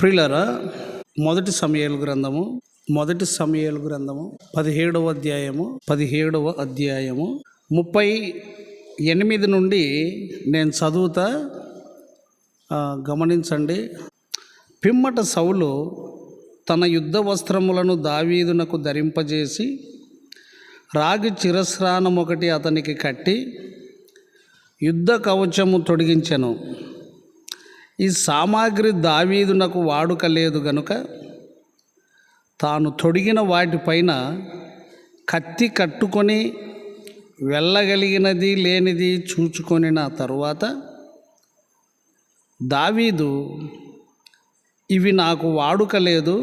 ప్రిలరా మొదటి సమయాలు గ్రంథము మొదటి సమయాలు గ్రంథము పదిహేడవ అధ్యాయము పదిహేడవ అధ్యాయము ముప్పై ఎనిమిది నుండి నేను చదువుతా గమనించండి. పిమ్మట సౌలు తన యుద్ధ వస్త్రములను దావీదునకు ధరింపజేసి రాగి చిరస్నానం ఒకటి అతనికి కట్టి యుద్ధ కవచము తొడిగించెను. ఈ సామాగ్రి దావీదునకు వాడుక లేదు గనుక తాను తొడిగిన వాటిపైన కత్తి కట్టుకొని వెళ్ళగలిగినది లేనిది చూచుకొనిన తరువాత దావీదు ఇవి నాకు వాడుక లేదు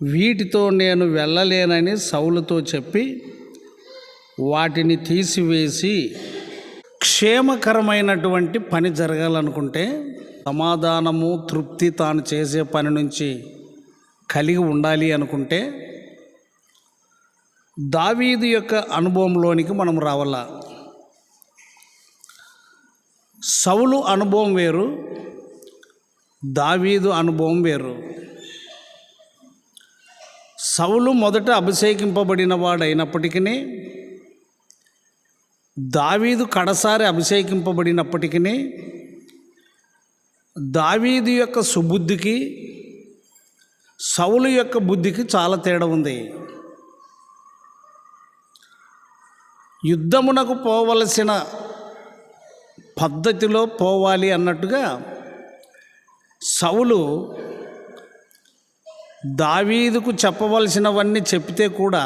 వీటితో నేను వెళ్ళలేనని సౌలుతో చెప్పి వాటిని తీసివేసి క్షేమకరమైనటువంటి పని జరగాలనుకుంటే సమాధానము తృప్తి తాను చేసే పని నుంచి కలిగి ఉండాలి అనుకుంటే దావీదు యొక్క అనుభవంలోనికి మనం రావాలా. సౌలు అనుభవం వేరు దావీదు అనుభవం వేరు. సౌలు మొదట అభిషేకింపబడిన వాడైనప్పటికీ దావీదు కడసారి అభిషేకింపబడినప్పటికీ దావీదు యొక్క సుబుద్ధికి సౌలు యొక్క బుద్ధికి చాలా తేడా ఉంది. యుద్ధమునకు పోవలసిన పద్ధతిలో పోవాలి అన్నట్టుగా సౌలు దావీదుకు చెప్పవలసినవన్నీ చెప్తే కూడా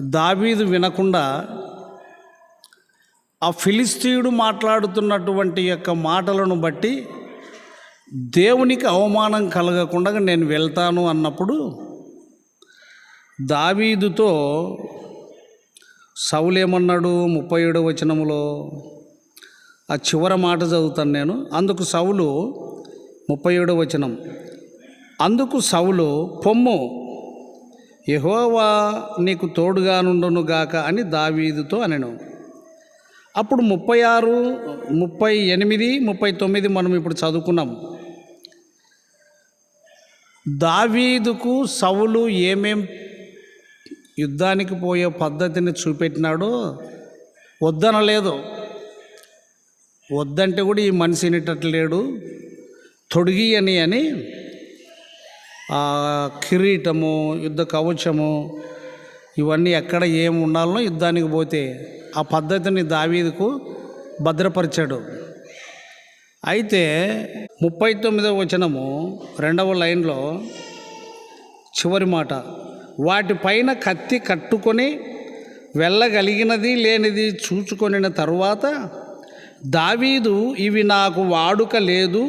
దావీదు వినకుండా ఆ ఫిలిస్తీయుడు మాట్లాడుతున్నటువంటి యొక్క మాటలను బట్టి దేవునికి అవమానం కలగకుండా నేను వెళ్తాను అన్నప్పుడు దావీదుతో సౌలేమన్నాడు ముప్పై ఏడవ వచనములో ఆ చివరి మాట చదువుతాను నేను. అందుకు సౌలు ముప్పై ఏడవ వచనం అందుకు సౌలు పొమ్ము యహోవా నీకు తోడుగా నుండును గాక అని దావీదుతో అనెను. అప్పుడు ముప్పై ఆరు ముప్పై ఎనిమిది ముప్పై తొమ్మిది మనం ఇప్పుడు చదువుకున్నాం. దావీదుకు సవులు ఏమేం యుద్ధానికి పోయే పద్ధతిని చూపెట్టినాడో వద్దనలేదు. వద్దంటే కూడా ఈ మనిషి వినేటట్లేడు. తొడిగి అని అని ఆ కిరీటము యుద్ధ కవచము ఇవన్నీ ఎక్కడ ఏం ఉండాలనో యుద్ధానికి పోతే ఆ పద్ధతిని దావీదుకు భద్రపరిచాడు. అయితే ముప్పై తొమ్మిదవ వచనము రెండవ లైన్లో చివరి మాట వాటిపైన కత్తి కట్టుకొని వెళ్ళగలిగినది లేనిది చూచుకొనిన తరువాత దావీదు ఇవి నాకు వాడుక లేదు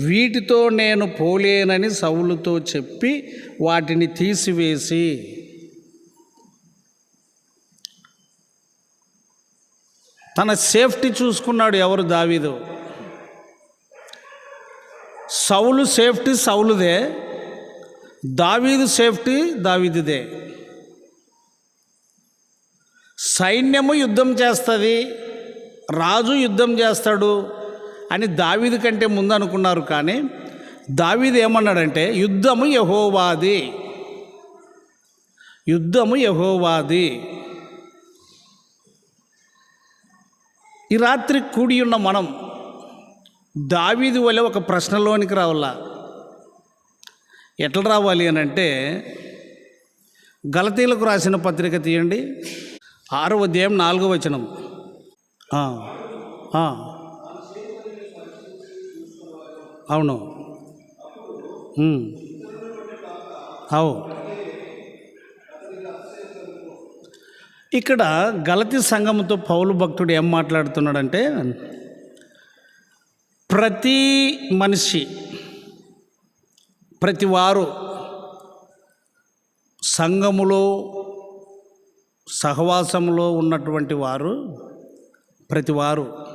వీటితో నేను పోలేనని సవులుతో చెప్పి వాటిని తీసివేసి తన సేఫ్టీ చూసుకున్నాడు ఎవరు దావీదు. సౌలు సేఫ్టీ సౌలుదే దావీదు సేఫ్టీ దావీదుదే. సైన్యము యుద్ధం చేస్తుంది రాజు యుద్ధం చేస్తాడు అని దావీదు కంటే ముందు అనుకున్నారు కానీ దావీదు ఏమన్నాడంటే యుద్ధము యహోవాది యుద్ధము యహోవాది. ఈ రాత్రి కూడి ఉన్న మనం దావీది వల్ల ఒక ప్రశ్నలోనికి రావాలా? ఎట్లా రావాలి అని అంటే గలతీలకు రాసిన పత్రిక తీయండి. ఆరో అధ్యాయం నాలుగో వచనం. అవును. అవు. ఇక్కడ గలతి సంఘముతో పౌలు భక్తుడు ఏం మాట్లాడుతున్నాడంటే ప్రతి మనిషి ప్రతి వారు సంఘములో సహవాసములో ఉన్నటువంటి వారు ప్రతివారు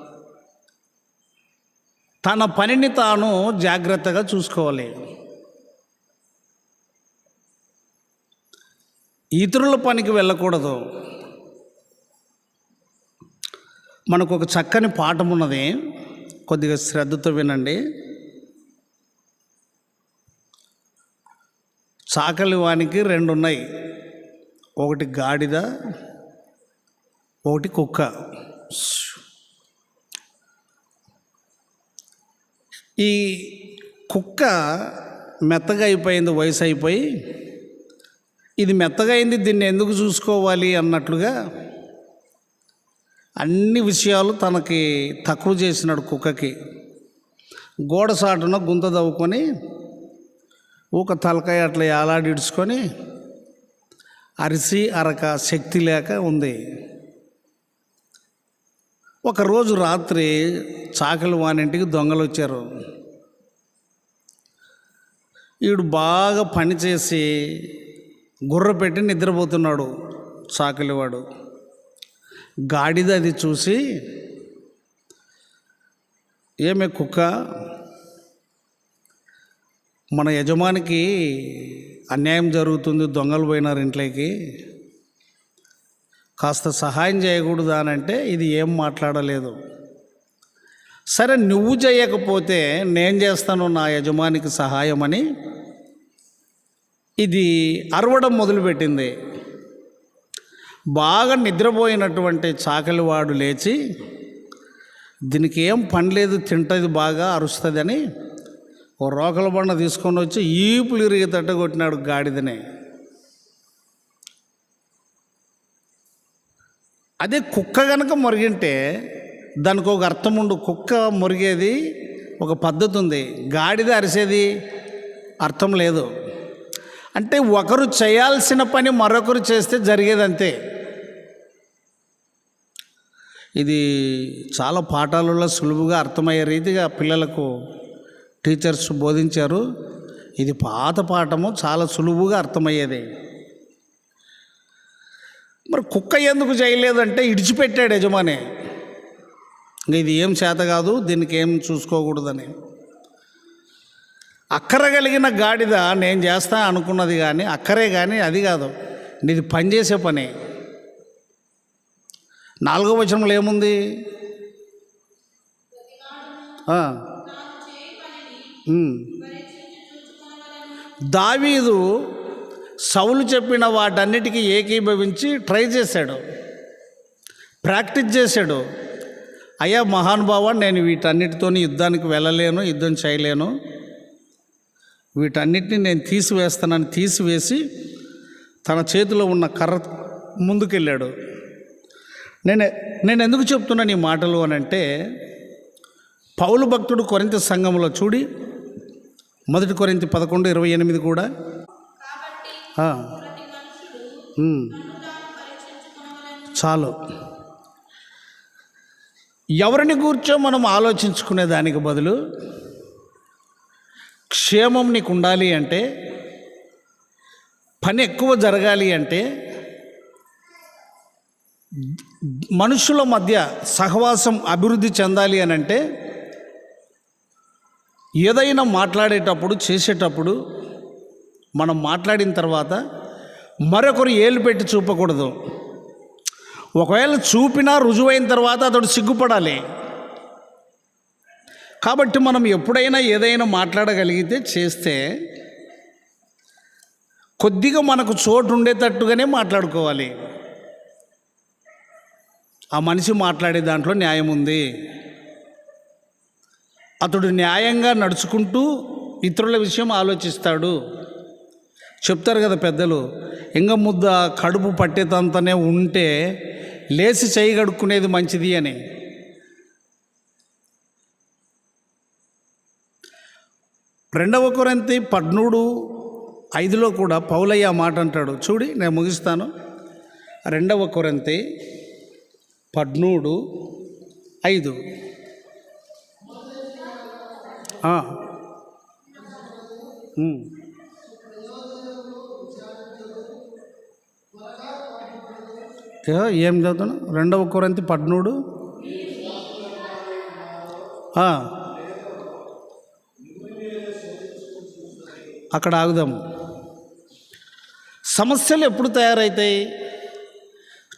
తన పనిని తాను జాగ్రత్తగా చూసుకోవాలి. ఇతరుల పనికి వెళ్ళకూడదు. మనకు ఒక చక్కని పాఠం ఉన్నది కొద్దిగా శ్రద్ధతో వినండి. చాకలి వానికి రెండు ఉన్నాయి ఒకటి గాడిద ఒకటి కుక్క. ఈ కుక్క మెత్తగా అయిపోయింది వయసు అయిపోయి ఇది మెత్తగా అయింది దీన్ని ఎందుకు చూసుకోవాలి అన్నట్లుగా అన్ని విషయాలు తనకి తక్కువ చేసినాడు కుక్కకి. గోడ సాటున గుంత దవ్వుకొని ఊక తలకాయ అట్లా ఏలాడిడ్చుకొని అరిసి అరక శక్తి లేక ఉంది. ఒకరోజు రాత్రి చాకలి వానింటికి దొంగలు వచ్చారు. ఈడు బాగా పనిచేసి గుర్ర పెట్టి నిద్రపోతున్నాడు చాకలివాడు. గాడిద అది చూసి ఏమే కుక్క? మన యజమానికి అన్యాయం జరుగుతుంది దొంగలు పోయినారు ఇంట్లోకి. కాస్త సహాయం చేయకూడదు? అని అంటే ఇది ఏం మాట్లాడలేదు. సరే నువ్వు చేయకపోతే నేను చేస్తాను నా యజమానికి సహాయం అని ఇది అరవడం మొదలుపెట్టింది. బాగా నిద్రపోయినటువంటి చాకలివాడు లేచి దీనికి ఏం పని లేదు తింటుంది బాగా అరుస్తుంది అని ఓ రోకల బండ తీసుకొని వచ్చి ఈపులు ఇరిగి తట్టగొట్టినాడు గాడిదని. అదే కుక్క కనుక మొరిగింటే దానికి ఒక అర్థం ఉండు. కుక్క మురిగేది ఒక పద్ధతి ఉంది. గాడిద అరిసేది అర్థం లేదు. అంటే ఒకరు చేయాల్సిన పని మరొకరు చేస్తే జరిగేది అంతే ఇది చాలా పాఠాలలో సులువుగా అర్థమయ్యే రీతిగా పిల్లలకు టీచర్స్ బోధించారు. ఇది పాత పాఠము చాలా సులువుగా అర్థమయ్యేది. మరి కుక్క ఎందుకు చేయలేదంటే ఇడిచిపెట్టాడు యజమాని. ఇది ఏం చేత కాదు దీనికి ఏం చూసుకోకూడదని. అక్కర కలిగిన గాడిద నేను చేస్తా అనుకున్నది కానీ అక్కరే కానీ అది కాదు. నీది పనిచేసే పని. నాలుగో వచనంలో ఏముంది? దావీదు సౌలు చెప్పిన వాటన్నిటికీ ఏకీభవించి ట్రై చేశాడు. ప్రాక్టీస్ చేశాడు. అయ్యా మహానుభావ నేను వీటన్నిటితో యుద్ధానికి వెళ్ళలేను యుద్ధం చేయలేను. వీటన్నిటిని నేను తీసివేస్తానని తీసివేసి తన చేతిలో ఉన్న కర్ర ముందుకెళ్ళాడు. నేను నేను ఎందుకు చెప్తున్నాను ఈ మాటలు అని అంటే పౌలు భక్తుడు కొరింత సంఘంలో చూడి మొదటి కొరింత పదకొండు ఇరవై ఎనిమిది కూడా. చాలు. ఎవరిని కూర్చో మనం ఆలోచించుకునే దానికి బదులు క్షేమం నీకు ఉండాలి అంటే పని ఎక్కువ జరగాలి అంటే మనుషుల మధ్య సహవాసం అభివృద్ధి చెందాలి అని అంటే ఏదైనా మాట్లాడేటప్పుడు చేసేటప్పుడు మనం మాట్లాడిన తర్వాత మరొకరు ఏలు పెట్టి చూపకూడదు. ఒకవేళ చూపినా రుజువైన తర్వాత అతడు సిగ్గుపడాలి. కాబట్టి మనం ఎప్పుడైనా ఏదైనా మాట్లాడగలిగితే చేస్తే కొద్దిగా మనకు చోటు ఉండేటట్టుగానే మాట్లాడుకోవాలి. ఆ మనిషి మాట్లాడే దాంట్లో న్యాయం ఉంది. అతడు న్యాయంగా నడుచుకుంటూ ఇతరుల విషయం ఆలోచిస్తాడు. చెప్తారు కదా పెద్దలు ఇంగ ముద్ద కడుపు పట్టేతంతనే ఉంటే లేచి చేయగడుక్కునేది మంచిది అని. రెండవ కొరంతి పద్నూడు ఐదులో కూడా పౌలయ్య మాట అంటాడు. చూడి నేను ముగిస్తాను. రెండవ కొరంతి పద్మూడు ఐదు. ఏం చదువుతాను రెండవ కొరంతి పద్మూడు. అక్కడ ఆగుదాము. సమస్యలు ఎప్పుడు తయారవుతాయి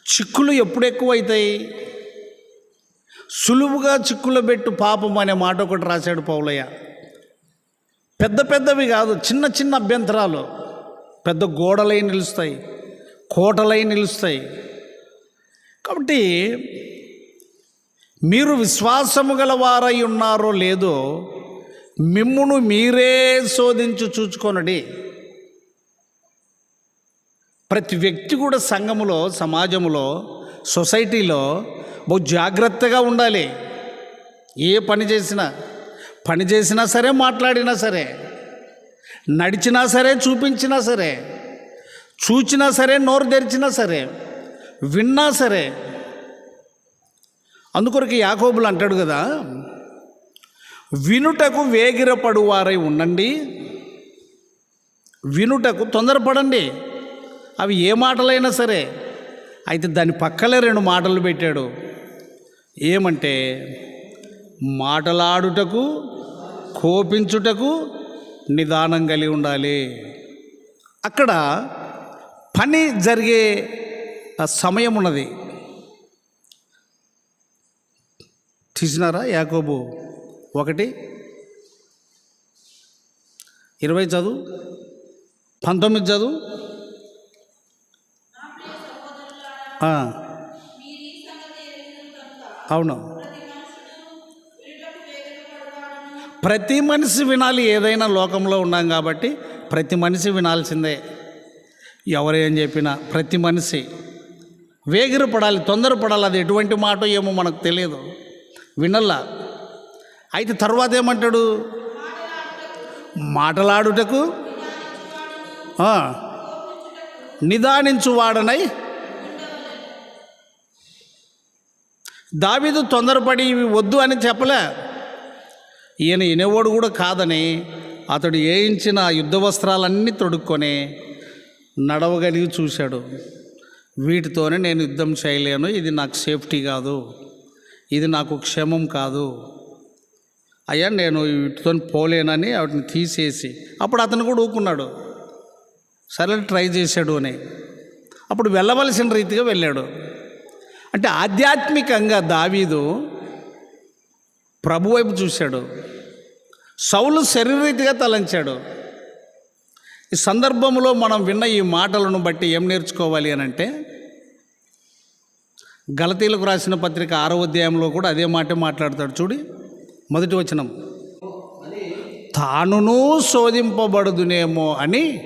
చిక్కులు ఎప్పుడు ఎక్కువైతాయి? సులువుగా చిక్కులు పెట్టు పాపం అనే మాట ఒకటి రాశాడు పౌలయ్య. పెద్ద పెద్దవి కాదు చిన్న చిన్న అభ్యంతరాలు. పెద్ద గోడలై నిలుస్తాయి కోటలై నిలుస్తాయి. కాబట్టి మీరు విశ్వాసము గలవారై ఉన్నారో లేదో మిమ్మును మీరే శోధించు చూచుకొనడి. ప్రతి వ్యక్తి కూడా సంఘములో సమాజంలో సొసైటీలో బహు జాగ్రత్తగా ఉండాలి. ఏ పని చేసినా పని చేసినా సరే మాట్లాడినా సరే నడిచినా సరే చూపించినా సరే చూచినా సరే నోరు తెరిచినా సరే విన్నా సరే. అందుకొరకు యాకోబులు అంటాడు కదా వినుటకు వేగిరపడువారై ఉండండి వినుటకు తొందరపడండి. అవి ఏ మాటలైనా సరే. అయితే దాని పక్కలే రెండు మాటలు పెట్టాడు. ఏమంటే మాటలాడుటకు కోపించుటకు నిదానం కలిగి ఉండాలి. అక్కడ పని జరిగే సమయం ఉన్నది. తీసినారా యాకోబు? ఒకటి. ఇరవై చదువు. పంతొమ్మిది చదువు ఆ. అవును. ప్రతి మనిషి వినాలి ఏదైనా లోకంలో ఉన్నాం కాబట్టి ప్రతి మనిషి వినాల్సిందే. ఎవరేం చెప్పినా ప్రతి మనిషి వేగిర పడాలి తొందర పడాలి అది ఎటువంటి మాట ఏమో మనకు తెలియదు. వినల్లా? అయితే తర్వాత ఏమంటాడు? మాటలాడుటకు? ఆ, నిదానించువాడనై దావీదు తొందరపడి ఇవి వద్దు అని చెప్పలే. ఈయన వినేవాడు కూడా కాదని అతడు వేయించిన యుద్ధ వస్త్రాలన్నీ తొడుక్కొని నడవగలిగి చూశాడు. వీటితోనే నేను యుద్ధం చేయలేను ఇది నాకు సేఫ్టీ కాదు ఇది నాకు క్షేమం కాదు. అయ్యా నేను వీటితో పోలేనని వాటిని తీసేసి అప్పుడు అతను కూడా ఊకున్నాడు సరే ట్రై చేశాడు అని. అప్పుడు వెళ్ళవలసిన రీతిగా వెళ్ళాడు. అంటే ఆధ్యాత్మికంగా దావీదు ప్రభు వైపు చూశాడు. సౌలు శరీరీతిగా తలంచాడు. ఈ సందర్భంలో మనం విన్న ఈ మాటలను బట్టి ఏం నేర్చుకోవాలి అని అంటే గలతీలకు రాసిన పత్రిక ఆరో అధ్యాయంలో కూడా అదే మాట మాట్లాడతాడు. చూడి మొదటి వచనం. తానును శోధింపబడుదునేమో అని.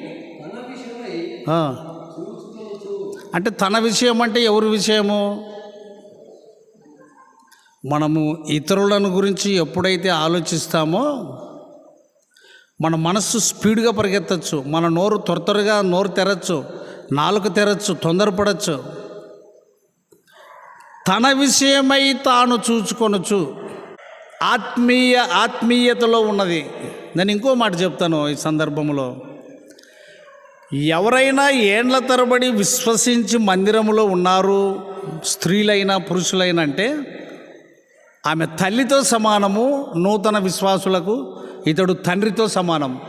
అంటే తన విషయం అంటే ఎవరి విషయము? మనము ఇతరులను గురించి ఎప్పుడైతే ఆలోచిస్తామో మన మనస్సు స్పీడ్గా పరిగెత్తచ్చు మన నోరు త్వర త్వరగా నోరు తెరచ్చు నాలుక తెరచ్చు తొందరపడచ్చు. తన విషయమై తాను చూచుకొనొచ్చు ఆత్మీయ ఆత్మీయతలో ఉన్నది. నేను ఇంకో మాట చెప్తాను ఈ సందర్భంలో ఎవరైనా ఏండ్ల తరబడి విశ్వసించి మందిరంలో ఉన్నారు స్త్రీలైనా పురుషులైనా అంటే ఆమె తల్లితో సమానము నూతన విశ్వాసులకు ఇతడు తండ్రితో సమానం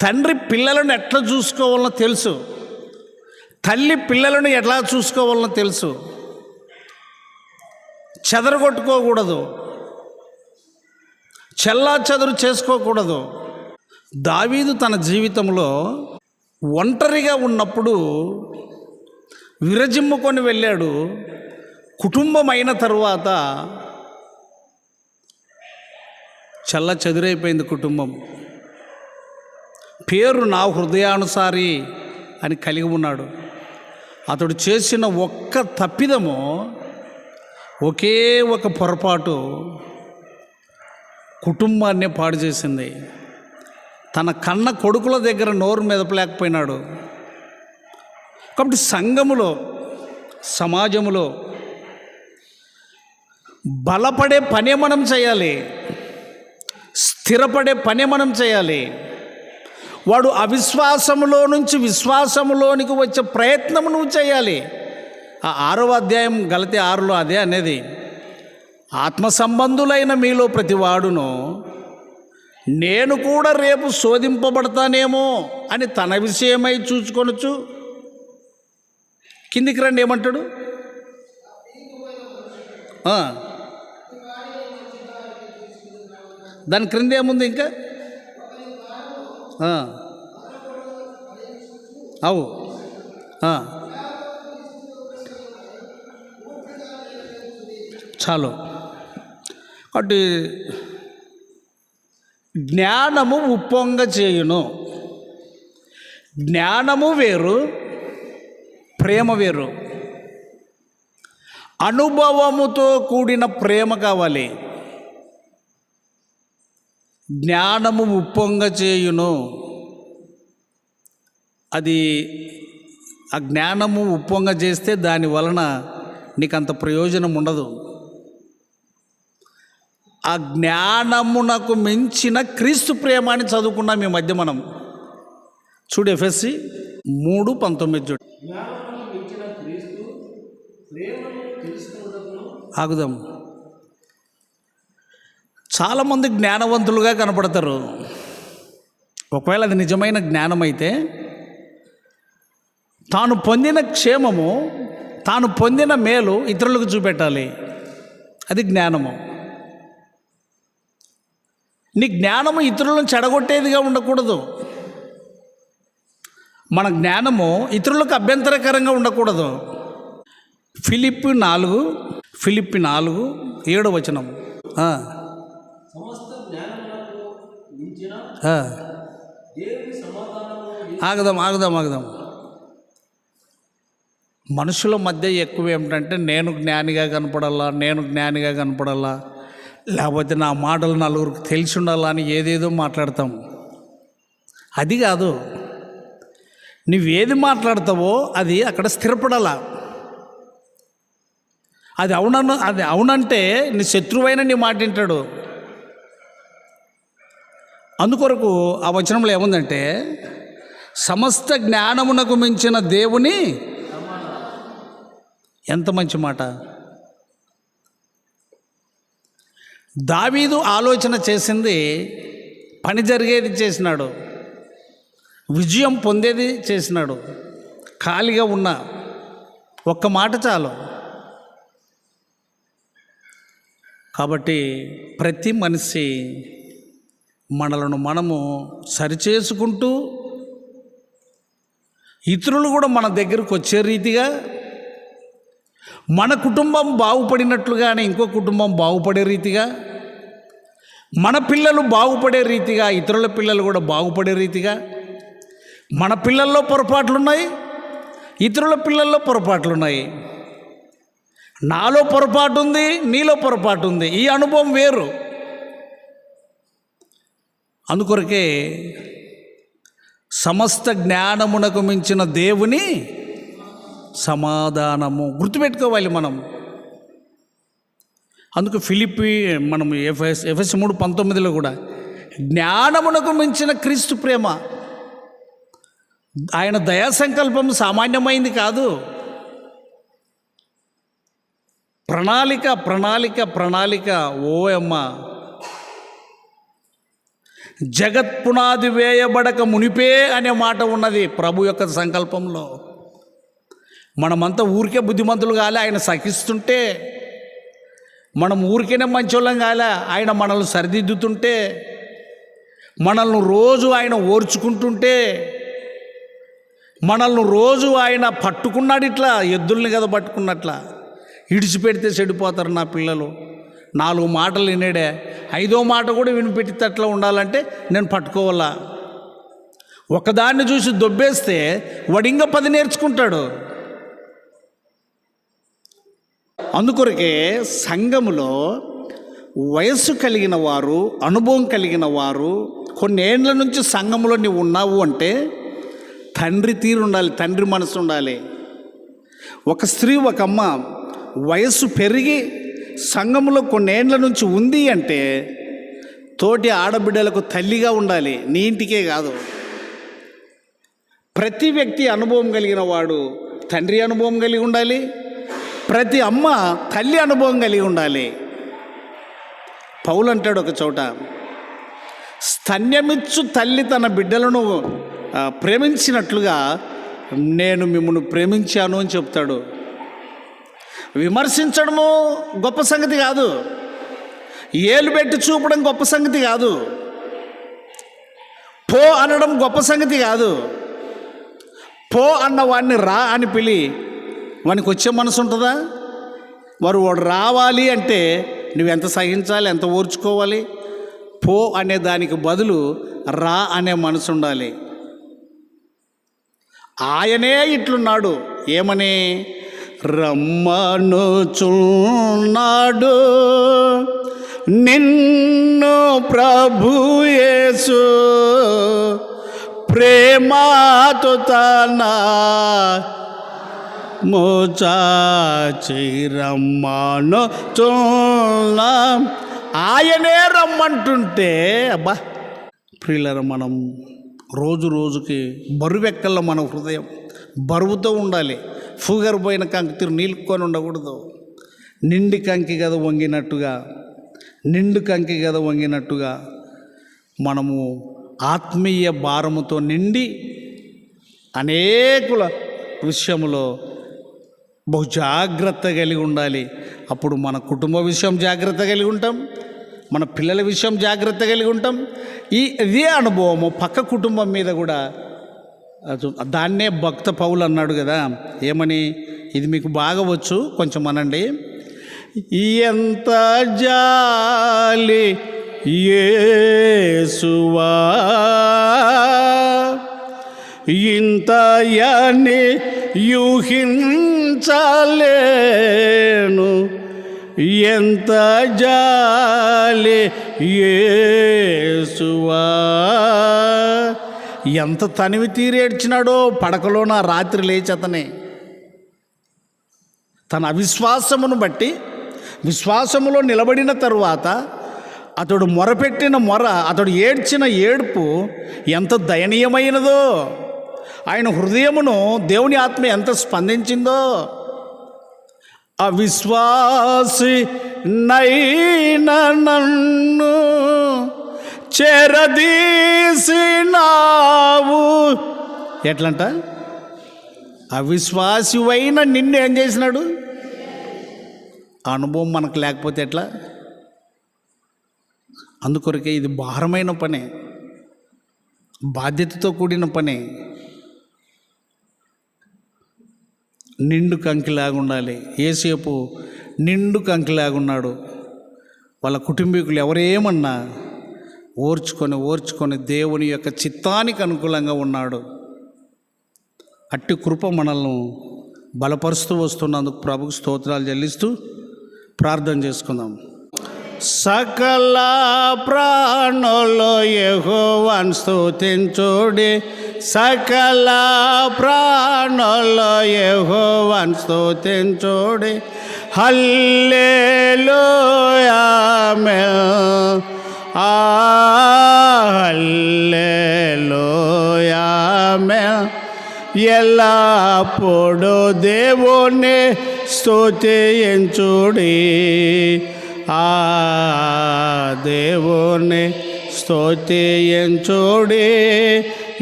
తండ్రి పిల్లలను ఎట్లా చూసుకోవాలనో తెలుసు. తల్లి పిల్లలను ఎట్లా చూసుకోవాలనో తెలుసు. చెదరగొట్టుకోకూడదు. చెల్లా చెదరు చేసుకోకూడదు. దావీదు తన జీవితంలో ఒంటరిగా ఉన్నప్పుడు విరజిమ్ముకొని వెళ్ళాడు. కుటుంబం అయిన తర్వాత చల్ల చెదురైపోయింది కుటుంబం. పేరు నా హృదయానుసారి అని కలిగి ఉన్నాడు. అతడు చేసిన ఒక్క తప్పిదము ఒకే ఒక పొరపాటు కుటుంబాన్నే పాడు చేసింది. తన కన్న కొడుకుల దగ్గర నోరు మెదపలేకపోయినాడు. కాబట్టి సంఘములో సమాజములో బలపడే పనే మనం చేయాలి. స్థిరపడే పనే మనం చేయాలి. వాడు అవిశ్వాసములో నుంచి విశ్వాసములోనికి వచ్చే ప్రయత్నం నువ్వు చేయాలి. ఆ ఆరవ అధ్యాయం గలతి ఆరులో అదే అనేది ఆత్మ సంబంధులైన మీలో ప్రతి వాడును నేను కూడా రేపు శోధింపబడతానేమో అని తన విషయమై చూసుకొనొచ్చు కిందికి రండి ఏమంటాడు? దాని క్రింద ఏముంది ఇంకా? అవు. చాలు. కాబట్టి జ్ఞానము ఉప్పొంగ చేయును. జ్ఞానము వేరు ప్రేమ వేరు. అనుభవముతో కూడిన ప్రేమ కావాలి. జ్ఞానము ఉప్పొంగ చేయును. అది ఆ జ్ఞానము ఉప్పొంగ చేస్తే దాని వలన నీకు అంత ప్రయోజనం ఉండదు. ఆ జ్ఞానమునకు మించిన క్రీస్తు ప్రేమ అని చదువుకున్నాం ఈ మధ్య మనం. చూడు ఎఫ్ఎస్సి మూడు పంతొమ్మిది చూడు. ఆగుదాం చాలామంది జ్ఞానవంతులుగా కనపడతారు. ఒకవేళ అది నిజమైన జ్ఞానమైతే తాను పొందిన క్షేమము తాను పొందిన మేలు ఇతరులకు చూపెట్టాలి. అది జ్ఞానము. నీ జ్ఞానము ఇతరులను చెడగొట్టేదిగా ఉండకూడదు. మన జ్ఞానము ఇతరులకు అభ్యంతరకరంగా ఉండకూడదు. ఫిలిప్ నాలుగు ఫిలిప్ నాలుగు ఏడు వచనం ఆగదాం ఆగదాం ఆగదాం. మనుషుల మధ్య ఎక్కువ ఏమిటంటే నేను జ్ఞానిగా కనపడాలా నేను జ్ఞానిగా కనపడాలా లేకపోతే నా మాటలు నలుగురికి తెలిసి ఉండాలా అని ఏదేదో మాట్లాడతాం. అది కాదు. నువ్వేది మాట్లాడతావో అది అక్కడ స్థిరపడాలా. అది అవునను అది అవునంటే నీ శత్రువైన నీ మాట వింటాడు అందుకొరకు ఆ వచనంలో ఏముందంటే సమస్త జ్ఞానమునకు మించిన దేవుని ఎంత మంచి మాట. దావీదు ఆలోచన చేసింది పని జరిగేది చేసినాడు విజయం పొందేది చేసినాడు ఖాళీగా ఉన్న ఒక్క మాట చాలు. కాబట్టి ప్రతి మనిషి మనలను మనము సరిచేసుకుంటూ ఇతరులు కూడా మన దగ్గరకు వచ్చే రీతిగా మన కుటుంబం బాగుపడినట్లుగానే ఇంకో కుటుంబం బాగుపడే రీతిగా మన పిల్లలు బాగుపడే రీతిగా ఇతరుల పిల్లలు కూడా బాగుపడే రీతిగా మన పిల్లల్లో పొరపాట్లు ఉన్నాయి ఇతరుల పిల్లల్లో పొరపాట్లు ఉన్నాయి నాలో పొరపాటు ఉంది నీలో పొరపాటు ఉంది. ఈ అనుభవం వేరు. అందుకొరకే సమస్త జ్ఞానమునకు మించిన దేవుని సమాధానము గుర్తుపెట్టుకోవాలి మనం. అందుకు ఫిలిపి మనం ఎఫ్ఎస్ ఎఫ్ఎస్ మూడు పంతొమ్మిదిలో కూడా జ్ఞానమునకు మించిన క్రీస్తు ప్రేమ. ఆయన దయా సంకల్పం సామాన్యమైంది కాదు. ప్రణాళిక ప్రణాళిక ప్రణాళిక ఓ అమ్మ జగత్ పునాది వేయబడక మునిపే అనే మాట ఉన్నది ప్రభు యొక్క సంకల్పంలో. మనమంతా ఊరికే బుద్ధిమంతులు కాలే ఆయన సహిస్తుంటే మనం ఊరికేనే మంచోళ్ళం కాలే ఆయన మనల్ని సరిదిద్దుతుంటే మనల్ని రోజు ఆయన ఓర్చుకుంటుంటే మనల్ని రోజు ఆయన పట్టుకున్నాడు ఇట్లా ఎద్దుల్ని కదా పట్టుకున్నట్లా ఇడిచిపెడితే చెడిపోతారు నా పిల్లలు. నాలుగు మాటలు వినేడే. ఐదో మాట కూడా వినిపెట్టేటట్లా ఉండాలంటే నేను పట్టుకోవాలా? ఒకదాన్ని చూసి దొబ్బేస్తే వడింగ పది నేర్చుకుంటాడు. అందుకొరకే సంఘములో వయస్సు కలిగిన వారు అనుభవం కలిగిన వారు కొన్నేళ్ళ నుంచి సంఘంలో నీవు ఉన్నావు అంటే తండ్రి తీరు ఉండాలి తండ్రి మనసు ఉండాలి ఒక స్త్రీ ఒక అమ్మ వయస్సు పెరిగి సంఘములో కొన్నేండ్ల నుంచి ఉంది అంటే తోటి ఆడబిడ్డలకు తల్లిగా ఉండాలి నీ ఇంటికే కాదు. ప్రతి వ్యక్తి అనుభవం కలిగిన వాడు తండ్రి అనుభవం కలిగి ఉండాలి ప్రతి అమ్మ తల్లి అనుభవం కలిగి ఉండాలి. పౌలు అంటాడు ఒక చోట స్తన్యమిచ్చు తల్లి తన బిడ్డలను ప్రేమించినట్లుగా నేను మిమ్మల్ని ప్రేమించాను అని చెప్తాడు. విమర్శించడము గొప్ప సంగతి కాదు. ఏలు పెట్టి చూపడం గొప్ప సంగతి కాదు. పో అనడం గొప్ప సంగతి కాదు. పో అన్న వాడిని రా అని పిలి వానికి వచ్చే మనసు ఉంటుందా? మరి వాడు రావాలి అంటే నువ్వెంత సహించాలి ఎంత ఓర్చుకోవాలి? పో అనే దానికి బదులు రా అనే మనసు ఉండాలి. ఆయనే ఇట్లున్నాడు. ఏమని? రమ్మనుచున్నాడు నిన్ను ప్రభుయేసు ప్రేమాతో తన మోచాచిరమ్మను చున్నా. ఆయనే రమ్మంటుంటే అబ్బా. ప్రియులర మనం రోజు రోజుకి బరువెక్కల్లో మన హృదయం బరువుతో ఉండాలి. ఫుగర్ పోయిన కంకి తిరు నీలుకొని ఉండకూడదు. నిండి కంకి కదా వంగినట్టుగా నిండు కంకి కదా వంగినట్టుగా మనము ఆత్మీయ భారముతో నిండి అనేకుల విషయంలో బహు జాగ్రత్త కలిగి ఉండాలి. అప్పుడు మన కుటుంబ విషయం జాగ్రత్త కలిగి ఉంటాం మన పిల్లల విషయం జాగ్రత్త కలిగి ఉంటాం. ఈ ఇదే అనుభవము పక్క కుటుంబం మీద కూడా దాన్నే భక్త పౌలు అన్నాడు కదా. ఏమని? ఇది మీకు బాగా వచ్చు కొంచెం అనండి. ఎంత జాలి యేసువా ఇంతయని యూహించలేను. ఎంత జాలి ఏసువా ఎంత తనివి తీరేడ్చినాడో పడకలో నా రాత్రి లేచతనే తన అవిశ్వాసమును బట్టి విశ్వాసములో నిలబడిన తరువాత అతడు మొరపెట్టిన మొర అతడు ఏడ్చిన ఏడుపు ఎంత దయనీయమైనదో. ఆయన హృదయమును దేవుని ఆత్మ ఎంత స్పందించిందో. అవిశ్వాసి నైన నన్ను చెరదీసినావు. ఎట్లంట? అవిశ్వాసివైన నిన్ను ఏం చేసినాడు? ఆ అనుభవం మనకు లేకపోతే ఎట్లా? అందుకొరకే ఇది భారమైన పనే. బాధ్యతతో కూడిన పనే. నిండు కంకిలాగా ఉండాలి. ఏసేపు నిండు కంకిలాగా ఉన్నాడు. వాళ్ళ కుటుంబీకులు ఎవరేమన్నా ఓర్చుకొని ఓర్చుకొని దేవుని యొక్క చిత్తానికి అనుకూలంగా ఉన్నాడు. అట్టి కృప మనల్ని బలపరుస్తూ వస్తున్నందుకు ప్రభుకు స్తోత్రాలు చెల్లిస్తూ ప్రార్థన చేసుకుందాం. సకల ప్రాణులు యహోవన్ స్తుతించుడి. సకల ప్రాణులు యహోవన్ స్తుతించుడి. హల్లే ఆమేన్. ఆ ఎలా పొడు దేవుణ్ణి స్తుతించుడి. ఆ దేవుణ్ణి స్తుతించుడి.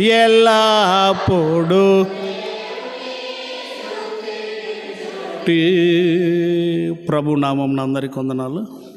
ఎల్లప్పుడు ప్రభు నామం అందరికి వందనాలు.